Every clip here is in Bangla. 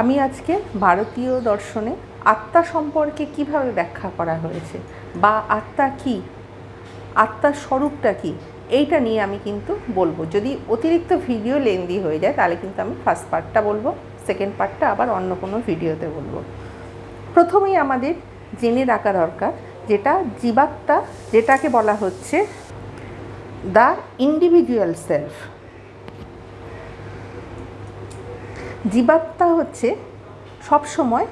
আমি আজকে ভারতীয় দর্শনে আত্মা সম্পর্কে কীভাবে ব্যাখ্যা করা হয়েছে বা আত্মা কি? আত্মার স্বরূপটা কি? এইটা নিয়ে আমি কিন্তু বলব। যদি অতিরিক্ত ভিডিও লেন্দি হয়ে যায়, তাহলে কিন্তু আমি ফার্স্ট পার্টটা বলব সেকেন্ড পার্টটা আবার অন্য কোনো ভিডিওতে বলব। প্রথমেই আমাদের জেনে রাখা দরকার, যেটা জীবাত্মা, যেটাকে বলা হচ্ছে দ্য ইন্ডিভিজুয়াল সেলফ জীবাত্মা হচ্ছে সবসময়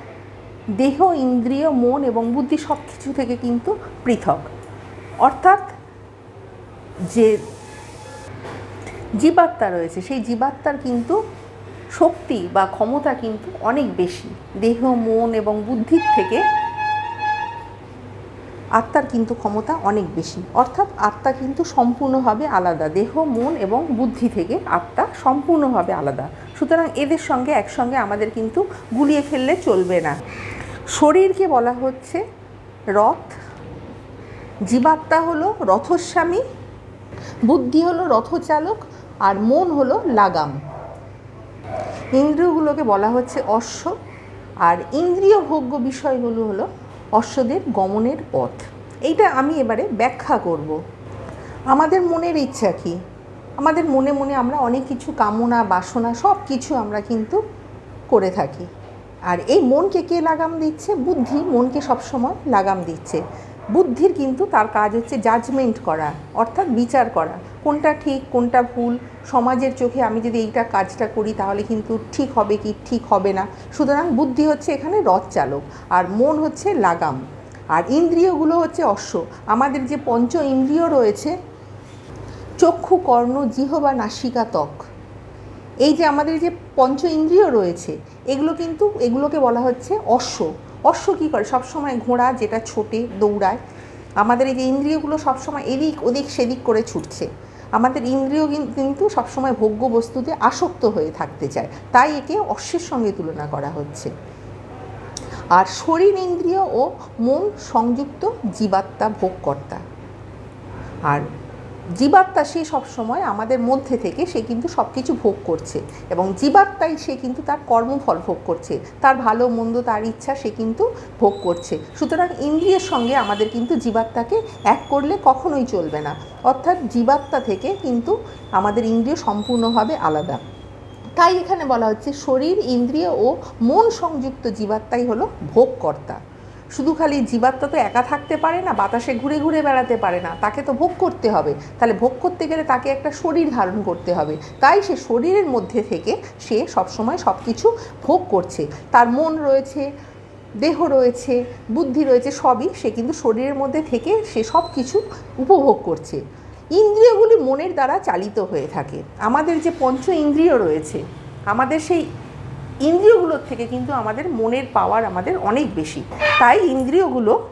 দেহ, ইন্দ্রিয়, মন এবং বুদ্ধি সব কিছু থেকে কিন্তু পৃথক। অর্থাৎ যে জীবাত্মা রয়েছে, সেই জীবাত্মার কিন্তু শক্তি বা ক্ষমতা কিন্তু অনেক বেশি। দেহ, মন এবং বুদ্ধির থেকে আত্মার কিন্তু ক্ষমতা অনেক বেশি। অর্থাৎ আত্মা কিন্তু সম্পূর্ণভাবে আলাদা। দেহ, মন এবং বুদ্ধি থেকে আত্মা সম্পূর্ণভাবে আলাদা। সুতরাং এদের সঙ্গে একসঙ্গে আমাদের কিন্তু গুলিয়ে ফেললে চলবে না। শরীরকে বলা হচ্ছে রথ। জীবাত্মা হলো রথস্বামী, বুদ্ধি হলো রথচালক, আর মন হলো লাগাম। ইন্দ্রিয়গুলোকে বলা হচ্ছে অশ্ব, আর ইন্দ্রিয় ভোগ্য বিষয়গুলো হলো অশ্বদের গমনের পথ। এইটা আমি এবারে ব্যাখ্যা করব। আমাদের মনের ইচ্ছা কি? আমাদের মনে মনে আমরা অনেক কিছু কামনা, বাসনা সব কিছু আমরা কিন্তু করে থাকি। আর এই মনকে কে লাগাম দিচ্ছে? বুদ্ধি মনকে সবসময় লাগাম দিচ্ছে। বুদ্ধির কিন্তু তার কাজ হচ্ছে জাজমেন্ট করা, অর্থাৎ বিচার করা। কোনটা ঠিক, কোনটা ভুল সমাজের চোখে আমি যদি এইটা কাজটা করি, তাহলে কিন্তু ঠিক হবে কি ঠিক হবে না। সুতরাং বুদ্ধি হচ্ছে এখানে রথ চালক, আর মন হচ্ছে লাগাম। আর ইন্দ্রিয়গুলো হচ্ছে অশ্ব। আমাদের যে পঞ্চ ইন্দ্রিয় রয়েছে, চক্ষু, কর্ণ জিহ বা নাসিকা, ত্বক, এই যে আমাদের যে পঞ্চ ইন্দ্রিয় রয়েছে, এগুলো কিন্তু, এগুলোকে বলা হচ্ছে অশ্ব। অশ্ব কী করে? সবসময় ঘোড়া যেটা ছোটে, দৌড়ায়, আমাদের এই যে ইন্দ্রিয়গুলো সবসময় এদিক ওদিক, সেদিক করে ছুটছে। আমাদের ইন্দ্রিয় কিন- কিন্তু সবসময় ভোগ্য বস্তুতে আসক্ত হয়ে থাকতে চায়। তাই একে অশ্বের সঙ্গে তুলনা করা হচ্ছে। আর শরীর, ইন্দ্রিয় ও মন সংযুক্ত জীবাত্মা ভোগকর্তা। আর জীবাত্মা সে সবসময় আমাদের মধ্যে থেকে সে কিন্তু সব কিছু ভোগ করছে এবং জীবাত্মাই সে কিন্তু তার কর্মফল ভোগ করছে। তার ভালো, মন্দ, তার ইচ্ছা সে কিন্তু ভোগ করছে। সুতরাং ইন্দ্রিয়ের সঙ্গে আমাদের কিন্তু জীবাত্মাকে এক করলে কখনোই চলবে না। অর্থাৎ জীবাত্মা থেকে কিন্তু আমাদের ইন্দ্রিয় সম্পূর্ণভাবে আলাদা। তাই এখানে বলা হচ্ছে শরীর, ইন্দ্রিয় ও মন সংযুক্ত জীবাত্মাই হলো ভোগকর্তা। শুধু খালি জীবাত্মা তো একা থাকতে পারে না, বাতাসে ঘুরে ঘুরে বেড়াতে পারে না, তাকে তো ভোগ করতে হবে। তাহলে ভোগ করতে গেলে তাকে একটা শরীর ধারণ করতে হবে। তাই সে শরীরের মধ্যে থেকে সে সবসময় সব কিছু ভোগ করছে। তার মন রয়েছে, দেহ রয়েছে, বুদ্ধি রয়েছে, সবই সে কিন্তু শরীরের মধ্যে থেকে সে সব কিছু উপভোগ করছে। ইন্দ্রিয়গুলি মনের দ্বারা চালিত হয়ে থাকে। আমাদের যে পঞ্চ ইন্দ্রিয় রয়েছে, আমাদের সেই ইন্দ্রিয়গুলোর থেকে কিন্তু আমাদের মনের পাওয়ার আমাদের অনেক বেশি। তাই ইন্দ্রিয়গুলো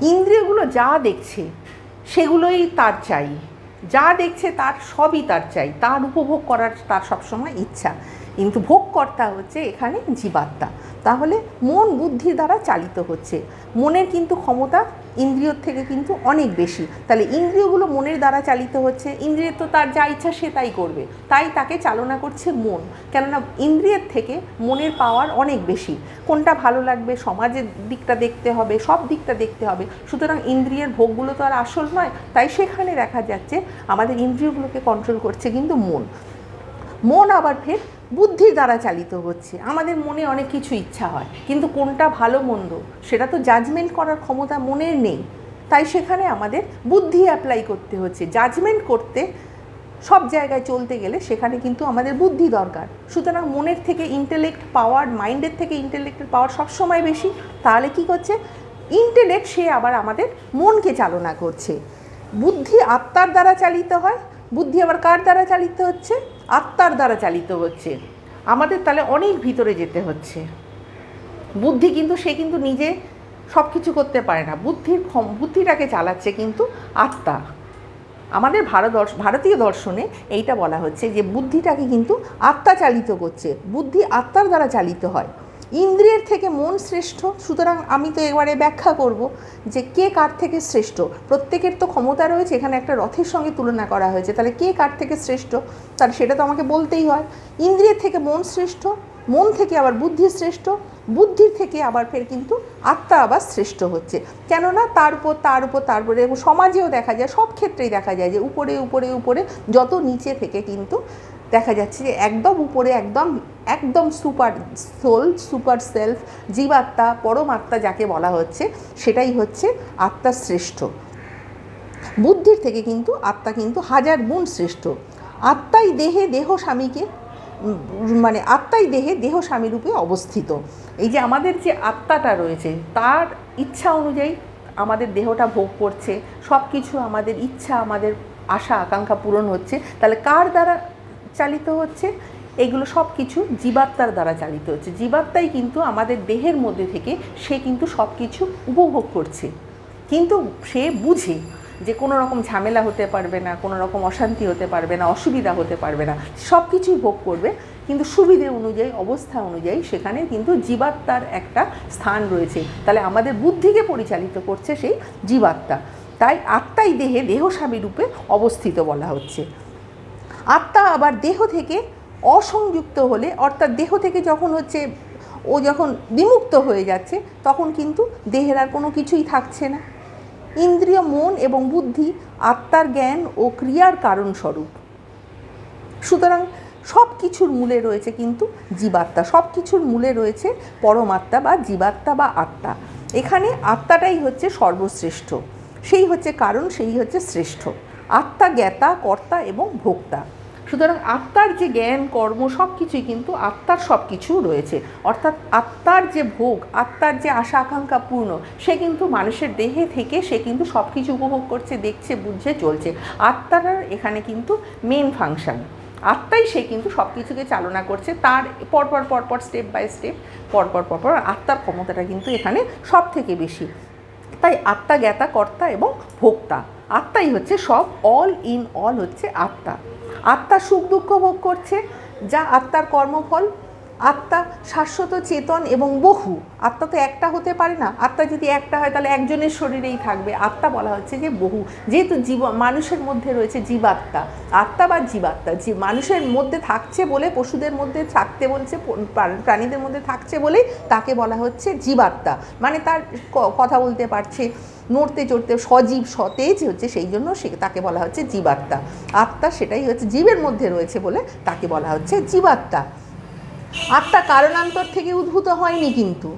ইন্দ্রিয়গুলো যা দেখছে, সেগুলোই তার চাই। যা দেখছে তার, সবই তার চাই। তার উপভোগ করার তার সবসময় ইচ্ছা। কিন্তু ভোগকর্তা হচ্ছে এখানে জীবাত্মা। তাহলে মন বুদ্ধি দ্বারা চালিত হচ্ছে। মনের কিন্তু ক্ষমতা ইন্দ্রিয়র থেকে কিন্তু অনেক বেশি। তাহলে ইন্দ্রিয়গুলো মনের দ্বারা চালিত হচ্ছে, ইন্দ্রিয়ের তো তার যা ইচ্ছা সে তাই করবে। তাই তাকে চালনা করছে মন। কেননা ইন্দ্রিয়ের থেকে মনের পাওয়ার অনেক বেশি। কোনটা ভালো লাগবে, সমাজের দিকটা দেখতে হবে, সব দিকটা দেখতে হবে। সুতরাং ইন্দ্রিয়ের ভোগগুলো তো আর আসল নয়, তাই সেখানে দেখা যাচ্ছে আমাদের ইন্দ্রিয়গুলোকে কন্ট্রোল করছে কিন্তু মন। মন আবার ফের বুদ্ধির দ্বারা চালিত হচ্ছে। আমাদের মনে অনেক কিছু ইচ্ছা হয়, কিন্তু কোনটা ভালো, মন্দ, সেটা তো জাজমেন্ট করার ক্ষমতা মনের নেই। তাই সেখানে আমাদের বুদ্ধি অ্যাপ্লাই করতে হচ্ছে। জাজমেন্ট করতে সব জায়গায় চলতে গেলে সেখানে কিন্তু আমাদের বুদ্ধি দরকার। সুতরাং মনের থেকে ইন্টেলেক্ট পাওয়ার মাইন্ডের থেকে ইন্টেলেক্টের পাওয়ার সবসময় বেশি। তাহলে কি করছে? ইন্টেলেক্ট সে আবার আমাদের মনকে চালনা করছে। বুদ্ধি আত্মার দ্বারা চালিত হয়। বুদ্ধি আবার কার দ্বারা চালিত হচ্ছে? আত্মার দ্বারা চালিত হচ্ছে। আমাদের তাহলে অনেক ভিতরে যেতে হচ্ছে। বুদ্ধি কিন্তু সে কিন্তু নিজে সব কিছু করতে পারে না। বুদ্ধির বুদ্ধিটাকে চালাচ্ছে কিন্তু আত্মা। আমাদের ভারত, ভারতীয় দর্শনে এইটা বলা হচ্ছে যে, বুদ্ধিটাকে কিন্তু আত্মা চালিত করছে। বুদ্ধি আত্মার দ্বারা চালিত হয়। ইন্দ্রিয়ের থেকে মন শ্রেষ্ঠ, সুতরাং আমি তো এবারে ব্যাখ্যা করব যে কে কার থেকে শ্রেষ্ঠ। প্রত্যেকের তো ক্ষমতা রয়েছে, এখানে একটা রথের সঙ্গে তুলনা করা হয়েছে। তাহলে কে কার থেকে শ্রেষ্ঠ? তাহলে সেটা তো আমাকে বলতেই হয়। ইন্দ্রিয়ের থেকে মন শ্রেষ্ঠ, মন থেকে আবার বুদ্ধি শ্রেষ্ঠ, বুদ্ধির থেকে আবার ফের কিন্তু আত্মা আবার শ্রেষ্ঠ হচ্ছে। কেননা তার উপর তার উপর, তার উপরে, সমাজেও দেখা যায়, সব ক্ষেত্রেই দেখা যায় যে উপরে উপরে উপরে, যত নিচে থেকে কিন্তু দেখা যাচ্ছে যে একদম উপরে একদম একদম সুপার সোল, সুপার সেলফ, জীবাত্মা, পরমাত্মা যাকে বলা হচ্ছে, সেটাই হচ্ছে আত্মার শ্রেষ্ঠ। বুদ্ধির থেকে কিন্তু আত্মা কিন্তু হাজার গুণ শ্রেষ্ঠ। আত্মাই দেহে দেহ স্বামীকে মানে আত্মাই দেহে দেহ স্বামী রূপে অবস্থিত। এই যে আমাদের যে আত্মাটা রয়েছে, তার ইচ্ছা অনুযায়ী আমাদের দেহটা ভোগ করছে সব কিছু আমাদের ইচ্ছা, আমাদের আশা, আকাঙ্ক্ষা পূরণ হচ্ছে, তাহলে কার দ্বারা চালিত হচ্ছে। এগুলো সব কিছু জীবাত্মার দ্বারা চালিত হচ্ছে। জীবাত্মাই কিন্তু আমাদের দেহের মধ্যে থেকে সে কিন্তু সব কিছু উপভোগ করছে। কিন্তু সে বুঝে যে কোনো রকম ঝামেলা হতে পারবে না কোনো রকম অশান্তি হতে পারবে না, অসুবিধা হতে পারবে না। সব কিছুই ভোগ করবে। কিন্তু সুবিধে অনুযায়ী, অবস্থা অনুযায়ী সেখানে কিন্তু জীবাত্মার একটা স্থান রয়েছে। তাহলে আমাদের বুদ্ধিকে পরিচালিত করছে সেই জীবাত্মা। তাই আত্মাই দেহে দেহস্বামী রূপে অবস্থিত বলা হচ্ছে। আত্মা আবার দেহ থেকে অসংযুক্ত হলে, অর্থাৎ দেহ থেকে যখন হচ্ছে ও যখন বিমুক্ত হয়ে যাচ্ছে, তখন কিন্তু দেহের আর কোনো কিছুই থাকছে না। ইন্দ্রিয়, মন এবং বুদ্ধি আত্মার জ্ঞান ও ক্রিয়ার কারণস্বরূপ। সুতরাং সব কিছুর মূলে রয়েছে কিন্তু জীবাত্মা সব কিছুর মূলে রয়েছে পরমাত্মা বা জীবাত্মা বা আত্মা। এখানে আত্মাটাই হচ্ছে সর্বশ্রেষ্ঠ, সেই হচ্ছে কারণ, সেই হচ্ছে শ্রেষ্ঠ। আত্মা জ্ঞাতা, কর্তা এবং ভোক্তা। সুতরাং আত্মার যে জ্ঞান, কর্ম সব কিছুই কিন্তু আত্মার সব কিছু রয়েছে। অর্থাৎ আত্মার যে ভোগ, আত্মার যে আশা আকাঙ্ক্ষা পূর্ণ, সে কিন্তু মানুষের দেহে থেকে সে কিন্তু সব কিছু উপভোগ করছে, দেখছে, বুঝছে, চলছে। আত্মার এখানে কিন্তু মেন ফাংশন আত্মাই সে কিন্তু সব কিছুকে চালনা করছে, তার পরপর পরপর স্টেপ বাই স্টেপ পরপর পরপর আত্মার ক্ষমতাটা কিন্তু এখানে সব থেকে বেশি। তাই আত্মা জ্ঞাতা, কর্তা এবং ভোক্তা। আত্মাই হচ্ছে সব অল ইন অল হচ্ছে আত্মা। আত্মা সুখ দুঃখ ভোগ করছে যা আত্মার কর্মফল। আত্মা শাশ্বত চেতন এবং বহু। আত্মা তো একটা হতে পারে না। আত্মা যদি একটা হয়, তাহলে একজনের শরীরেই থাকবে। আত্মা বলা হচ্ছে যে বহু। যেহেতু জীব, মানুষের মধ্যে রয়েছে জীবাত্মা। আত্মা বা জীবাত্মা, যে মানুষের মধ্যে থাকছে বলে, পশুদের মধ্যে থাকতে বলছে প্রাণীদের মধ্যে থাকছে বলেই তাকে বলা হচ্ছে জীবাত্মা। মানে তার কথা বলতে পারছে, নড়তে চড়তে সজীব, সতেজ হচ্ছে, সেই জন্য সে তাকে বলা হচ্ছে জীবাত্মা। আত্মা সেটাই হচ্ছে, জীবের মধ্যে রয়েছে বলে তাকে বলা হচ্ছে জীবাত্মা। আত্মা কারণান্তর থেকে উদ্ভূত হয়নি কিন্তু।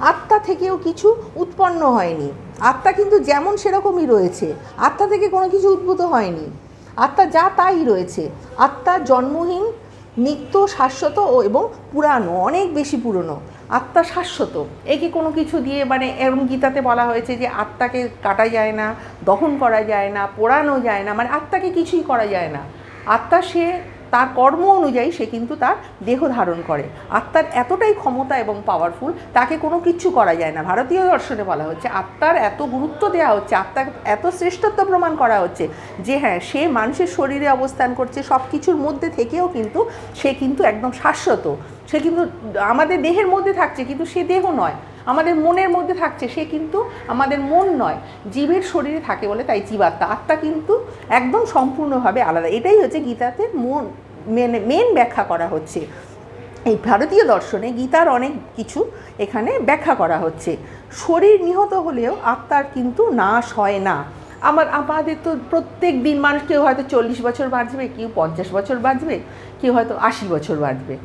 আত্মা থেকেও কিছু উৎপন্ন হয়নি। আত্মা কিন্তু যেমন সেরকমই রয়েছে। আত্মা থেকে কোনো কিছু উদ্ভূত হয়নি। আত্মা যা তাই রয়েছে। আত্মা জন্মহীন, নিত্য শাশ্বত এবং পুরানো, অনেক বেশি পুরনো। আত্মা শাশ্বত। একে কোনো কিছু দিয়ে মানে এরম গীতাতে বলা হয়েছে যে আত্মাকে কাটা যায় না, দহন করা যায় না, পোড়ানো যায় না। মানে আত্মাকে কিছুই করা যায় না। আত্মা সে তার কর্ম অনুযায়ী সে কিন্তু তার দেহ ধারণ করে। আত্মার এতটাই ক্ষমতা এবং পাওয়ারফুল তাকে কোনো কিচ্ছু করা যায় না। ভারতীয় দর্শনে বলা হচ্ছে, আত্মার এত গুরুত্ব দেওয়া হচ্ছে, আত্মার এত শ্রেষ্ঠত্ব প্রমাণ করা হচ্ছে যে হ্যাঁ সে মানুষের শরীরে অবস্থান করছে সব কিছুর মধ্যে থেকেও কিন্তু সে কিন্তু একদম শাশ্বত। সে কিন্তু আমাদের দেহের মধ্যে থাকছে, কিন্তু সে দেহ নয়। আমাদের মনের মধ্যে থাকছে, সে কিন্তু আমাদের মন নয়। জীবের শরীরে থাকে বলে তাই জীবাত্মা। আত্মা কিন্তু একদম সম্পূর্ণভাবে আলাদা। এটাই হচ্ছে গীতাতে মন। মেন মেন ব্যাখ্যা করা হচ্ছে। এই ভারতীয় দর্শনে গীতার অনেক কিছু এখানে ব্যাখ্যা করা হচ্ছে। শরীর নিহত হলেও আত্মার কিন্তু নাশ হয় না। আমার, আমাদের তো প্রত্যেক দিন মানুষ কেউ হয়তো চল্লিশ বছর বাঁচবে, কেউ পঞ্চাশ বছর বাঁচবে, কেউ হয়তো আশি বছর বাঁচবে।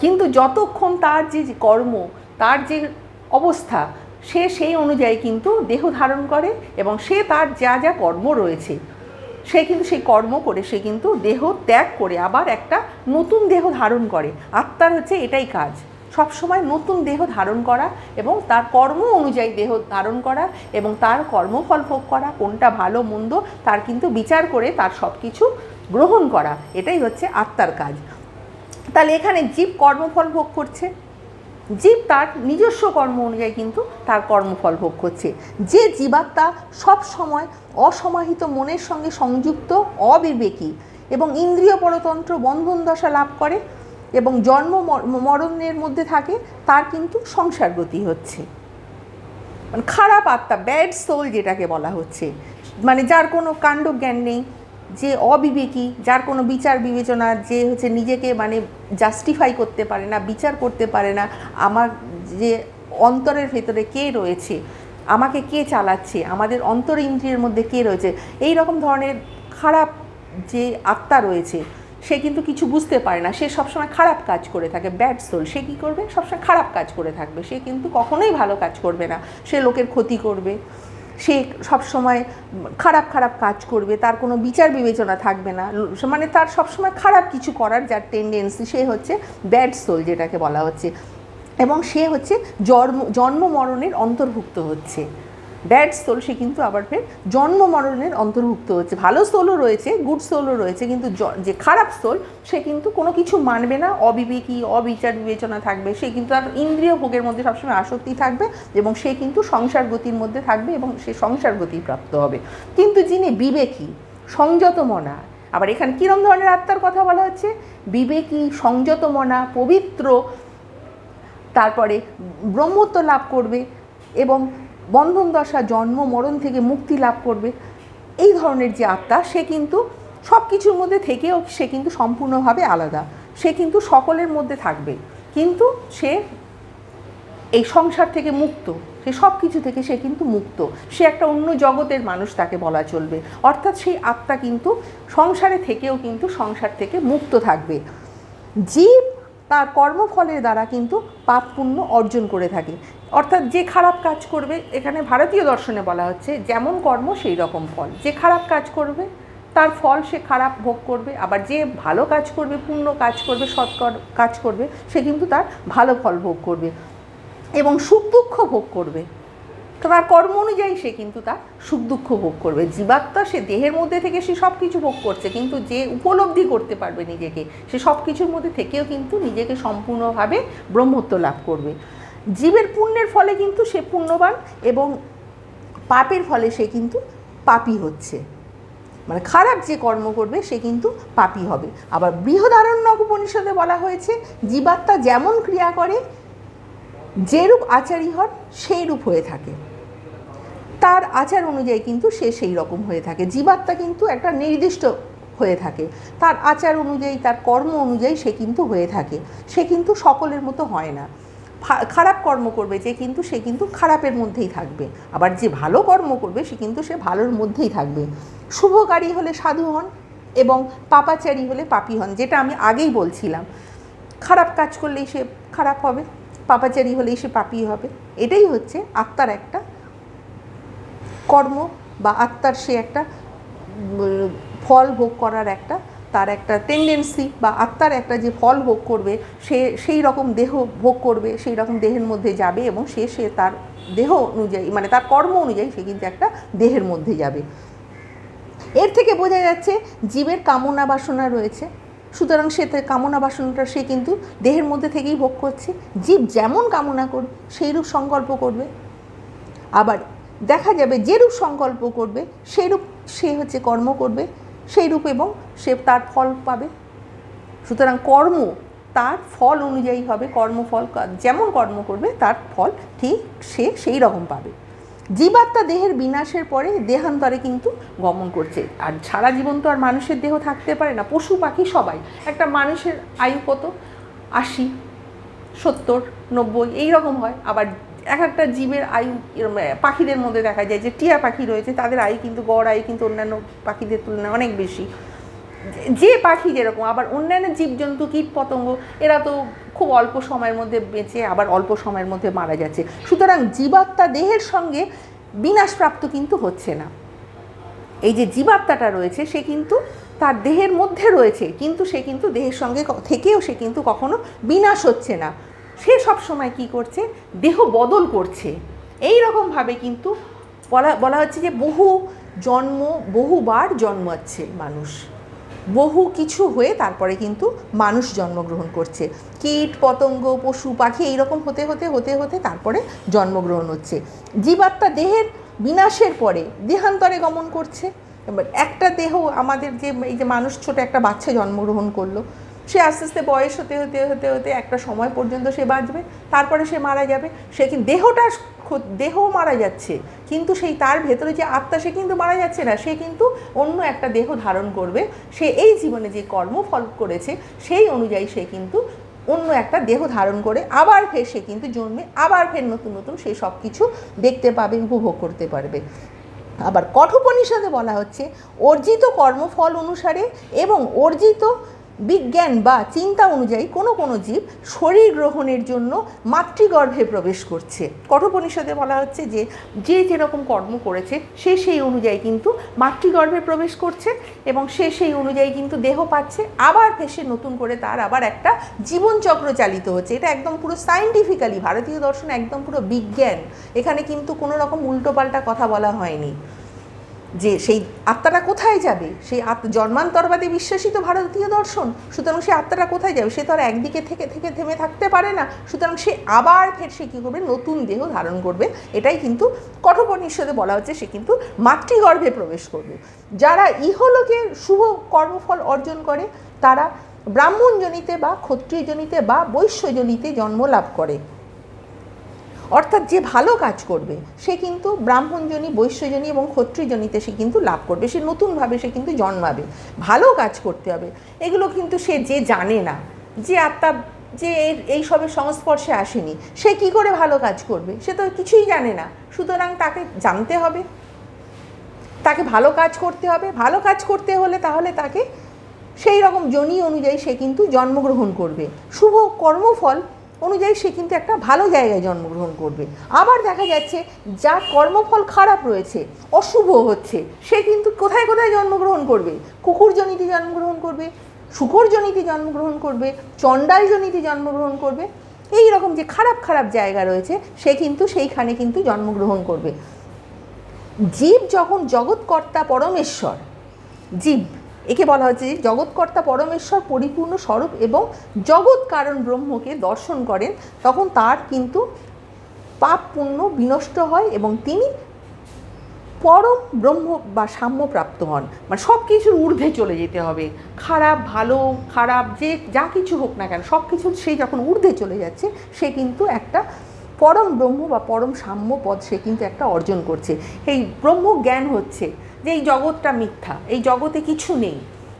কিন্তু যতক্ষণ তার যে কর্ম, তার যে অবস্থা, সে সেই অনুযায়ী কিন্তু দেহ ধারণ করে এবং সে তার যা যা কর্ম রয়েছে। সে কিন্তু সেই কর্ম করে, সে কিন্তু দেহ ত্যাগ করে আবার একটা নতুন দেহ ধারণ করে। আত্মার হচ্ছে এটাই কাজ। সবসময় নতুন দেহ ধারণ করা এবং তার কর্ম অনুযায়ী দেহ ধারণ করা এবং তার কর্মফল ভোগ করা, কোনটা ভালো, মন্দ, তার কিন্তু বিচার করে তার সব কিছু গ্রহণ করা। এটাই হচ্ছে আত্মার কাজ। তাহলে এখানে জীব কর্মফল ভোগ করছে। জীব তার নিজস্ব কর্ম অনুযায়ী কিন্তু তার কর্মফল ভোগ করছে। যে জীবাত্মা সব সময় অসমাহিত মনের সঙ্গে সংযুক্ত, অবিবেকী এবং ইন্দ্রিয় পরতন্ত্র বন্ধন দশা লাভ করে এবং জন্ম মরণের মধ্যে থাকে, তার কিন্তু সংসার গতি হচ্ছে। মানে খারাপ আত্মা ব্যাড সোল যেটাকে বলা হচ্ছে। মানে যার কোনো কাণ্ড জ্ঞান নেই যে অবিবেকী, যার কোনো বিচার বিবেচনা, যে হচ্ছে নিজেকে মানে জাস্টিফাই করতে পারে না, বিচার করতে পারে না, আমার যে অন্তরের ভেতরে কে রয়েছে, আমাকে কে চালাচ্ছে, আমাদের অন্তর ইন্দ্রিয়ের মধ্যে কে রয়েছে, এই রকম ধরনের খারাপ যে আত্মা রয়েছে, সে কিন্তু কিছু বুঝতে পারে না। সে সবসময় খারাপ কাজ করে থাকে ব্যাড সোল সে কী করবে? সবসময় খারাপ কাজ করে থাকবে। সে কিন্তু কখনোই ভালো কাজ করবে না। সে লোকের ক্ষতি করবে। সে সবসময় খারাপ খারাপ কাজ করবে, তার কোনো বিচার বিবেচনা থাকবে না। মানে তার সবসময় খারাপ কিছু করার যার টেন্ডেন্সি সে হচ্ছে ব্যাড সোল যেটাকে বলা হচ্ছে। এবং সে হচ্ছে জন্ম জন্ম মরণের অন্তর্ভুক্ত হচ্ছে। ব্যাড সোল সে কিন্তু আবার ফের জন্ম মরণের অন্তর্ভুক্ত হচ্ছে। ভালো সোলও রয়েছে গুড সোলও রয়েছে, কিন্তু যে খারাপ সোল সে কিন্তু কোনো কিছু মানবে না। অবিবেকী, অবিচার বিবেচনা থাকবে। সে কিন্তু তার ইন্দ্রিয় ভোগের মধ্যে সবসময় আসক্তি থাকবে এবং সে কিন্তু সংসার গতির মধ্যে থাকবে এবং সে সংসার গতি প্রাপ্ত হবে। কিন্তু যিনি বিবেকী সংযত মনা আবার এখানে কীরম ধরনের আত্মার কথা বলা হচ্ছে? বিবেকী সংযত মনা পবিত্র, তারপরে ব্রহ্মত্ব লাভ করবে এবং বন্ধন দশা, জন্ম, মরণ থেকে মুক্তি লাভ করবে। এই ধরনের যে আত্মা, সে কিন্তু সব কিছুর মধ্যে থেকেও সে কিন্তু সম্পূর্ণভাবে আলাদা। সে কিন্তু সকলের মধ্যে থাকবে। কিন্তু সে এই সংসার থেকে মুক্ত। সে সব কিছু থেকে সে কিন্তু মুক্ত। সে একটা অন্য জগতের মানুষ তাকে বলা চলবে। অর্থাৎ সেই আত্মা কিন্তু সংসারে থেকেও কিন্তু সংসার থেকে মুক্ত থাকবে। জীব তার কর্মফলের দ্বারা কিন্তু পাপ পুণ্য অর্জন করে থাকে। অর্থাৎ যে খারাপ কাজ করবে, এখানে ভারতীয় দর্শনে বলা হচ্ছে, যেমন কর্ম সেই রকম ফল। যে খারাপ কাজ করবে, তার ফল সে খারাপ ভোগ করবে, আবার যে ভালো কাজ করবে পূর্ণ কাজ করবে, সৎ কাজ করবে, সে কিন্তু তার ভালো ফল ভোগ করবে এবং সুখ দুঃখ ভোগ করবে। তার কর্ম অনুযায়ী সে কিন্তু তার সুখ দুঃখ ভোগ করবে। জীবাত্মা সে দেহের মধ্যে থেকে সে সব কিছু ভোগ করছে, কিন্তু যে উপলব্ধি করতে পারবে নিজেকে, সে সব কিছুর মধ্যে থেকেও কিন্তু নিজেকে সম্পূর্ণভাবে ব্রহ্মত্ব লাভ করবে। জীবের পুণ্যের ফলে কিন্তু সে পুণ্যবান এবং পাপের ফলে সে কিন্তু পাপী হচ্ছে। মানে খারাপ যে কর্ম করবে, সে কিন্তু পাপী হবে। আবার বৃহদারণ্যক উপনিষদে বলা হয়েছে, জীবাত্মা যেমন ক্রিয়া করে, যেরূপ আচারী হন সেই রূপ হয়ে থাকে। তার আচার অনুযায়ী কিন্তু সে সেই রকম হয়ে থাকে। জীবাত্মা কিন্তু একটা নির্দিষ্ট হয়ে থাকে। তার আচার অনুযায়ী, তার কর্ম অনুযায়ী সে কিন্তু হয়ে থাকে। সে কিন্তু সকলের মতো হয় না। খারাপ কর্ম করবে যে কিন্তু সে কিন্তু খারাপের মধ্যেই থাকবে। আবার যে ভালো কর্ম করবে সে কিন্তু সে ভালোর মধ্যেই থাকবে। শুভকারী হলে সাধু হন এবং পাপাচারী হলে পাপী হন, যেটা আমি আগেই বলছিলাম। খারাপ কাজ করলেই সে খারাপ হবে, পাপাচারী হলেই সে পাপী হবে। এটাই হচ্ছে আত্মার একটা কর্ম বা আত্মার সে একটা ফল ভোগ করার একটা তার একটা টেন্ডেন্সি বা আত্মার একটা যে ফল ভোগ করবে, সে সেই রকম দেহ ভোগ করবে, সেই রকম দেহের মধ্যে যাবে এবং সে সে তার দেহ অনুযায়ী মানে তার কর্ম অনুযায়ী সে কিন্তু একটা দেহের মধ্যে যাবে। এর থেকে বোঝা যাচ্ছে জীবের কামনা বাসনা রয়েছে। সুতরাং সে তার কামনা বাসনাটা সে কিন্তু দেহের মধ্যে থেকেই ভোগ করছে। জীব যেমন কামনা করবে সেইরূপ সংকল্প করবে। আবার দেখা যাবে যেরূপ সংকল্প করবে, সেইরূপ সে হচ্ছে কর্ম করবে, সেইরূপ এবং সে তার ফল পাবে। সুতরাং কর্ম তার ফল অনুযায়ী হবে, কর্মফল যেমন কর্ম করবে, তার ফল ঠিক সে সেই রকম পাবে। জীবাত্মা দেহের বিনাশের পরে দেহান্তরে কিন্তু গমন করছে। আর সারা জীবন তো আর মানুষের দেহ থাকতে পারে না, পশু পাখি সবাই। একটা মানুষের আয়ু কত? আশি, সত্তর, নব্বই, এই রকম হয়। আবার এক একটা জীবের আয়ু পাখিদের মধ্যে দেখা যায় যে টিয়া পাখি রয়েছে, তাদের আয়ু কিন্তু, গড় আয়ু কিন্তু অন্যান্য পাখিদের তুলনায় অনেক বেশি। যে- পাখি যেরকম, আবার অন্যান্য জীবজন্তু কীট পতঙ্গ এরা তো খুব অল্প সময়ের মধ্যে বেঁচে আবার অল্প সময়ের মধ্যে মারা যাচ্ছে। সুতরাং জীবাত্মা দেহের সঙ্গে বিনাশপ্রাপ্ত কিন্তু হচ্ছে না। এই যে জীবাত্মাটা রয়েছে, সে কিন্তু তার দেহের মধ্যে রয়েছে, কিন্তু সে কিন্তু দেহের সঙ্গে থেকেও সে কিন্তু কখনো বিনাশ হচ্ছে না। সে সব সময় কি করছে? দেহ বদল করছে। এই রকমভাবে কিন্তু বলা বলা হচ্ছে যে বহু জন্ম, বহুবার জন্মাচ্ছে মানুষ। বহু কিছু হয়ে তারপরে কিন্তু মানুষ জন্মগ্রহণ করছে। কীট, পতঙ্গ, পশু, পাখি এইরকম হতে হতে হতে হতে তারপরে জন্মগ্রহণ হচ্ছে। জীবাত্মা দেহের বিনাশের পরে দেহান্তরে গমন করছে। এবার একটা দেহ আমাদের যে, এই যে মানুষ ছোট একটা বাচ্চা জন্মগ্রহণ করল, সে আস্তে আস্তে বয়স হতে হতে হতে হতে একটা সময় পর্যন্ত সে বাঁচবে, তারপরে সে মারা যাবে। সে কি দেহটা ক্ষ- দেহ মারা যাচ্ছে। কিন্তু সেই তার ভেতরে যে আত্মা, সে কিন্তু মারা যাচ্ছে না। সে কিন্তু অন্য একটা দেহ ধারণ করবে। সে এই জীবনে যে কর্মফল করেছে, সেই অনুযায়ী সে কিন্তু অন্য একটা দেহ ধারণ করে, আবার ফের সে কিন্তু জন্মে, আবার ফের নতুন নতুন সে সব কিছু দেখতে পাবে, উপভোগ করতে পারবে। আবার কঠোপনিষদে বলা হচ্ছে, অর্জিত কর্মফল অনুসারে এবং অর্জিত বিজ্ঞান বা চিন্তা অনুযায়ী কোনো কোনো জীব শরীর গ্রহণের জন্য মাতৃগর্ভে প্রবেশ করছে। কঠোপনিষদে বলা হচ্ছে যে যে যেরকম কর্ম করেছে, সে সেই অনুযায়ী কিন্তু মাতৃগর্ভে প্রবেশ করছে এবং সে সেই অনুযায়ী কিন্তু দেহ পাচ্ছে। আবার ফেসে নতুন করে তার আবার একটা জীবনচক্র চালিত হচ্ছে। এটা একদম পুরো সায়েন্টিফিক্যালি ভারতীয় দর্শন একদম পুরো বিজ্ঞান। এখানে কিন্তু কোনো রকম উল্টোপাল্টা কথা বলা হয়নি। যে সেই আত্মাটা কোথায় যাবে? সেই জন্মান্তরবাদে বিশ্বাসিত ভারতীয় দর্শন, সুতরাং সেই আত্মাটা কোথায় যাবে? সে তো আর একদিকে থেকে থেকে থেমে থাকতে পারে না। সুতরাং সে আবার ফের সে কী করবে? নতুন দেহ ধারণ করবে। এটাই কিন্তু কঠোপনিষদে বলা হচ্ছে, সে কিন্তু মাতৃগর্ভে প্রবেশ করবে। যারা ইহলোকে শুভ কর্মফল অর্জন করে, তারা ব্রাহ্মণজনিতে বা ক্ষত্রিয়জনিতে বা বৈশ্যজনিতে জন্ম লাভ করে। অর্থাৎ যে ভালো কাজ করবে, সে কিন্তু ব্রাহ্মণজনী, বৈশ্যজনী এবং ক্ষত্রিয়জনীতে সে কিন্তু লাভ করবে, সে নতুনভাবে সে কিন্তু জন্মাবে। ভালো কাজ করতে হবে। এগুলো কিন্তু সে যে জানে না, যে আত্মা, যে এই- সবের সংস্পর্শে আসেনি, সে কি করে ভালো কাজ করবে? সে তো কিছুই জানে না। সুতরাং তাকে জানতে হবে। তাকে ভালো কাজ করতে হবে। ভালো কাজ করতে হলে তাহলে তাকে সেই রকম জনি অনুযায়ী সে কিন্তু জন্মগ্রহণ করবে। শুভ কর্মফল অনুযায়ী সে কিন্তু একটা ভালো জায়গায় জন্মগ্রহণ করবে। আবার দেখা যাচ্ছে যার কর্মফল খারাপ রয়েছে, অশুভ হচ্ছে, সে কিন্তু কোথায় কোথায় জন্মগ্রহণ করবে? কুকুর জনিতে জন্মগ্রহণ করবে শুকর জনিতে জন্মগ্রহণ করবে চণ্ডাল জনিতে জন্মগ্রহণ করবে। এই রকম যে খারাপ খারাপ জায়গা রয়েছে, সে কিন্তু সেইখানে কিন্তু জন্মগ্রহণ করবে। জীব যখন জগৎকর্তা পরমেশ্বর, জীব একে বলা হচ্ছে যে জগৎকর্তা পরমেশ্বর পরিপূর্ণ স্বরূপ এবং জগৎ কারণ ব্রহ্মকে দর্শন করেন, তখন তার কিন্তু পাপ পুণ্য বিনষ্ট হয় এবং তিনি পরম ব্রহ্ম বা সাম্য প্রাপ্ত হন। মানে সব কিছুর ঊর্ধ্বে চলে যেতে হবে। খারাপ, ভালো, খারাপ, যে, যা কিছু হোক না কেন সব কিছু সে যখন ঊর্ধ্বে চলে যাচ্ছে, সে কিন্তু একটা পরম ব্রহ্ম বা পরম সাম্য পদ সে কিন্তু একটা অর্জন করছে। এই ব্রহ্ম জ্ঞান হচ্ছে যে এই জগৎটা মিথ্যা, এই জগতে কিছু নেই,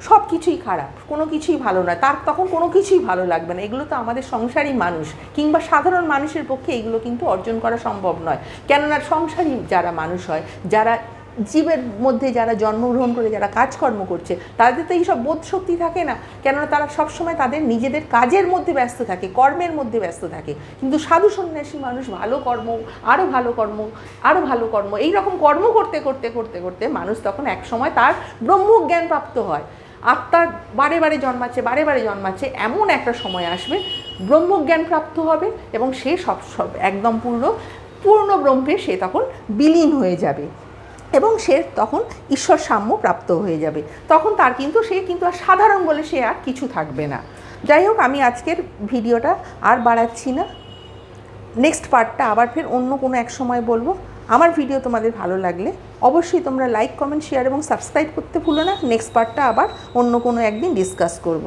সব কিছুই খারাপ, কোনো কিছুই ভালো না তার তখন কোনো কিছুই ভালো লাগবে না। এগুলো তো আমাদের সংসারী মানুষ, কিংবা সাধারণ মানুষের পক্ষে এগুলো কিন্তু অর্জন করা সম্ভব নয়। কেননা সংসারী যারা মানুষ হয়, যারা জীবের মধ্যে যারা জন্মগ্রহণ করে, যারা কাজকর্ম করছে, তাদের তো এইসব বোধ শক্তি থাকে না। কেননা তারা সবসময় তাদের নিজেদের কাজের মধ্যে ব্যস্ত থাকে, কর্মের মধ্যে ব্যস্ত থাকে। কিন্তু সাধু সন্ন্যাসী মানুষ ভালো কর্ম আরও ভালো কর্ম আরও ভালো কর্ম এই রকম কর্ম করতে করতে করতে করতে মানুষ তখন এক সময় তার ব্রহ্মজ্ঞান প্রাপ্ত হয়। আত্মা বারে বারে জন্মাচ্ছে, বারে বারে জন্মাচ্ছে, এমন একটা সময় আসবে, ব্রহ্মজ্ঞান প্রাপ্ত হবে এবং সে সব সব একদম পূর্ণ পূর্ণ ব্রহ্মে সে তখন বিলীন হয়ে যাবে। এবং সে তখন ঈশ্বর সাম্য প্রাপ্ত হয়ে যাবে। তখন তার কিন্তু, সে কিন্তু আর সাধারণ বলে সে আর কিছু থাকবে না। যাই হোক, আমি আজকের ভিডিওটা আর বাড়াচ্ছি না। নেক্সট পার্টটা আবার ফের অন্য কোনো এক সময় বলব। আমার ভিডিও তোমাদের ভালো লাগলে অবশ্যই তোমরা লাইক কমেন্ট শেয়ার এবং সাবস্ক্রাইব করতে ভুলো না। নেক্সট পার্টটা আবার অন্য কোনো একদিন ডিসকাস করব।